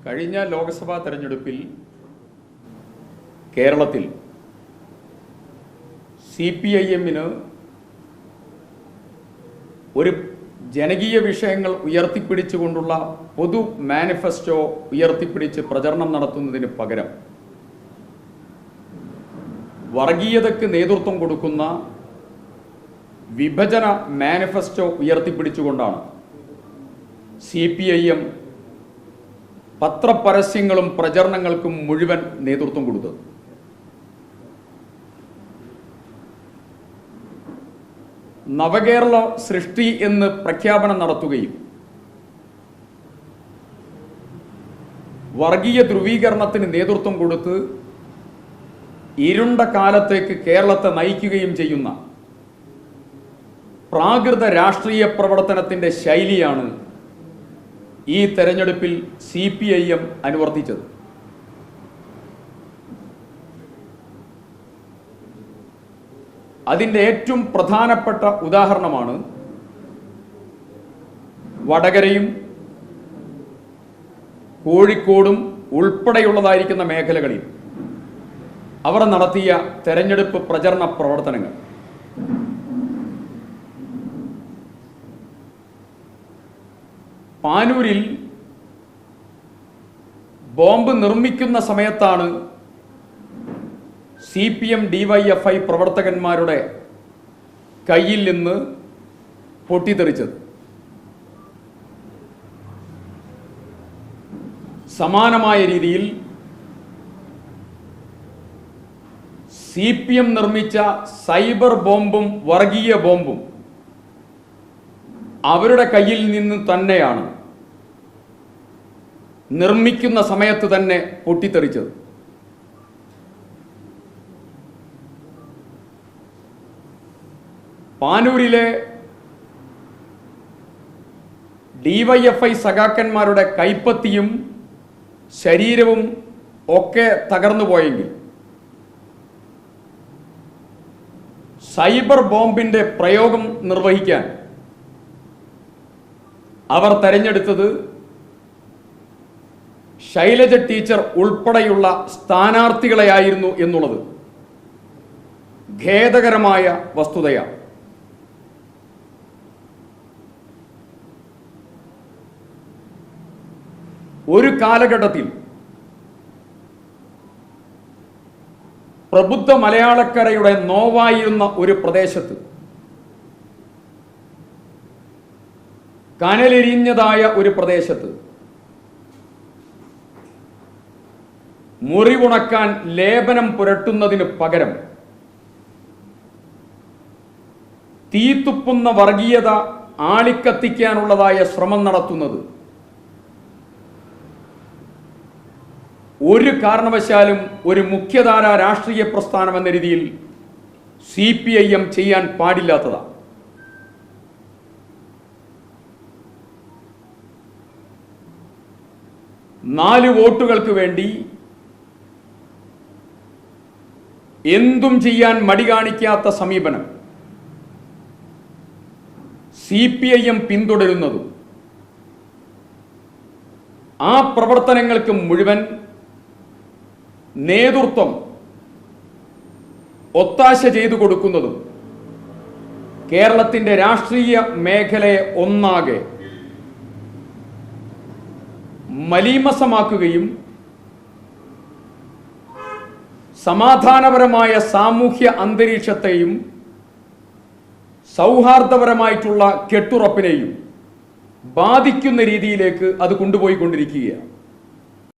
കഴിഞ്ഞ ലോക്സഭാ തെരഞ്ഞെടുപ്പിൽ കേരളത്തിൽ സി പി ഐ എമ്മിന് ഒരു ജനകീയ വിഷയങ്ങൾ ഉയർത്തിപ്പിടിച്ചുകൊണ്ടുള്ള പൊതു മാനിഫെസ്റ്റോ ഉയർത്തിപ്പിടിച്ച് പ്രചരണം നടത്തുന്നതിന് പകരം വർഗീയതയ്ക്ക് നേതൃത്വം കൊടുക്കുന്ന വിഭജന മാനിഫെസ്റ്റോ ഉയർത്തിപ്പിടിച്ചുകൊണ്ടാണ് സി പി ഐ എം പത്രപരസ്യങ്ങളും പ്രചരണങ്ങൾക്കും മുഴുവൻ നേതൃത്വം കൊടുത്തത്. നവകേരള സൃഷ്ടി എന്ന് പ്രഖ്യാപനം നടത്തുകയും വർഗീയ ധ്രുവീകരണത്തിന് നേതൃത്വം കൊടുത്ത് ഇരുണ്ട കാലത്തേക്ക് കേരളത്തെ നയിക്കുകയും ചെയ്യുന്ന പ്രാകൃത രാഷ്ട്രീയ പ്രവർത്തനത്തിന്റെ ശൈലിയാണ് ഈ തെരഞ്ഞെടുപ്പിൽ സി പി ഐ എം അനുവർത്തിച്ചത്? അതിന്റെ ഏറ്റവും പ്രധാനപ്പെട്ട ഉദാഹരണമാണ് വടകരയും കോഴിക്കോടും ഉൾപ്പെടെയുള്ളതായിരിക്കുന്ന മേഖലകളിൽ അവർ നടത്തിയ തെരഞ്ഞെടുപ്പ് പ്രചരണ പ്രവർത്തനങ്ങൾ. പാനൂരിൽ ബോംബ് നിർമ്മിക്കുന്ന സമയത്താണ് സി പി എം ഡിവൈഎഫ്ഐ പ്രവർത്തകന്മാരുടെ കയ്യിൽ നിന്ന് പൊട്ടിത്തെറിച്ചത് സമാനമായ രീതിയിൽ സി പി എം നിർമ്മിച്ച സൈബർ ബോംബും വർഗീയ ബോംബും അവരുടെ കയ്യിൽ നിന്ന് തന്നെയാണ് നിർമ്മിക്കുന്ന സമയത്ത് തന്നെ പൊട്ടിത്തെറിച്ചത്. പാനൂരിലെ ഡിവൈഎഫ്ഐ സഖാക്കന്മാരുടെ കൈപ്പത്തിയും ശരീരവും ഒക്കെ തകർന്നു പോയെങ്കിൽ സൈബർ ബോംബിന്റെ പ്രയോഗം നിർവഹിക്കാൻ അവർ തെരഞ്ഞെടുത്തത് ശൈലജ ടീച്ചർ ഉൾപ്പെടെയുള്ള സ്ഥാനാർത്ഥികളെയായിരുന്നു എന്നുള്ളത് ഖേദകരമായ വസ്തുതയാണ്. ഒരു കാലഘട്ടത്തിൽ പ്രബുദ്ധ മലയാളക്കരയുടെ നോവായിരുന്ന ഒരു പ്രദേശത്ത് കനലെരിഞ്ഞതായ ഒരു പ്രദേശത്ത് മുറിവുണക്കാൻ ലേപനം പുരട്ടുന്നതിന് പകരം തീത്തുപ്പുന്ന വർഗീയത ആളിക്കത്തിക്കാനുള്ളതായ ശ്രമം നടത്തുന്നത് ഒരു കാരണവശാലും ഒരു മുഖ്യധാരാ രാഷ്ട്രീയ പ്രസ്ഥാനം എന്ന രീതിയിൽ സി പി ഐ എം ചെയ്യാൻ പാടില്ലാത്തതാണ് നാല് വോട്ടുകൾക്ക് വേണ്ടി എന്തും ചെയ്യാൻ മടി കാണിക്കാത്ത സമീപനം സി പി ഐ എം പിന്തുടരുന്നതും ആ പ്രവർത്തനങ്ങൾക്ക് മുഴുവൻ നേതൃത്വം ഒത്താശ ചെയ്തു കൊടുക്കുന്നതും കേരളത്തിന്റെ രാഷ്ട്രീയ മേഖലയെ ഒന്നാകെ മലീമസമാക്കുകയും സമാധാനപരമായ സാമൂഹ്യ അന്തരീക്ഷത്തെയും സൗഹാർദ്ദപരമായിട്ടുള്ള കെട്ടുറപ്പിനെയും ബാധിക്കുന്ന രീതിയിലേക്ക് അത് കൊണ്ടുപോയിക്കൊണ്ടിരിക്കുകയാണ്.